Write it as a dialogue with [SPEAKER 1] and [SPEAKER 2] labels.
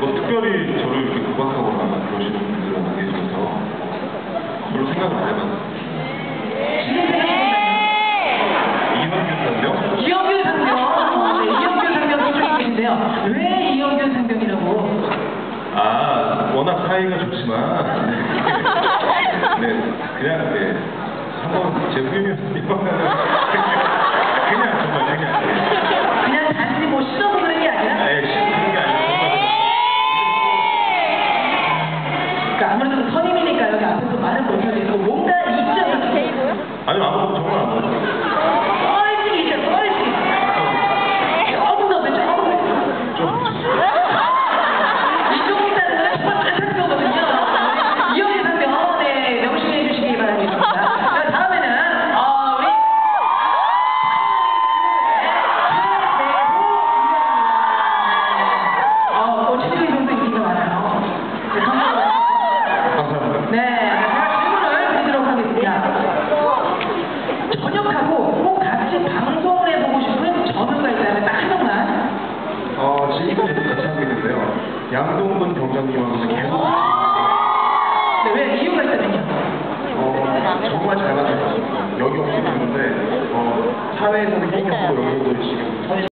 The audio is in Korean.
[SPEAKER 1] 뭐 특별히 저를 이렇게 구박하거나 그러시는 분들은 안 계셔서 별로 생각을 안 해봤어요. 이현규 선요?
[SPEAKER 2] 이영규 상병. 네, 이영규 상병 이쪽에 계신데요. 왜 이영규 상병이라고?
[SPEAKER 1] 아, 워낙 사이가 좋지만 네, 그냥 네, 한번 제 후임이
[SPEAKER 2] 그러니까 아무래도 선임이니까 네, 제가 질문을 드리도록 하겠습니다. 전역하고 꼭 같이 방송을 해보고 싶은 전우가 있다면 딱 한 명만.
[SPEAKER 1] 어, 지금도 계속 같이 하고 있는데요. 양동근 경장님하고서 계속
[SPEAKER 2] 네, 왜 이유가 있다면요?
[SPEAKER 1] 어, 정말 잘 맞아요. 여기 없기 때문에 어, 사회에서는 없고 여기도 지금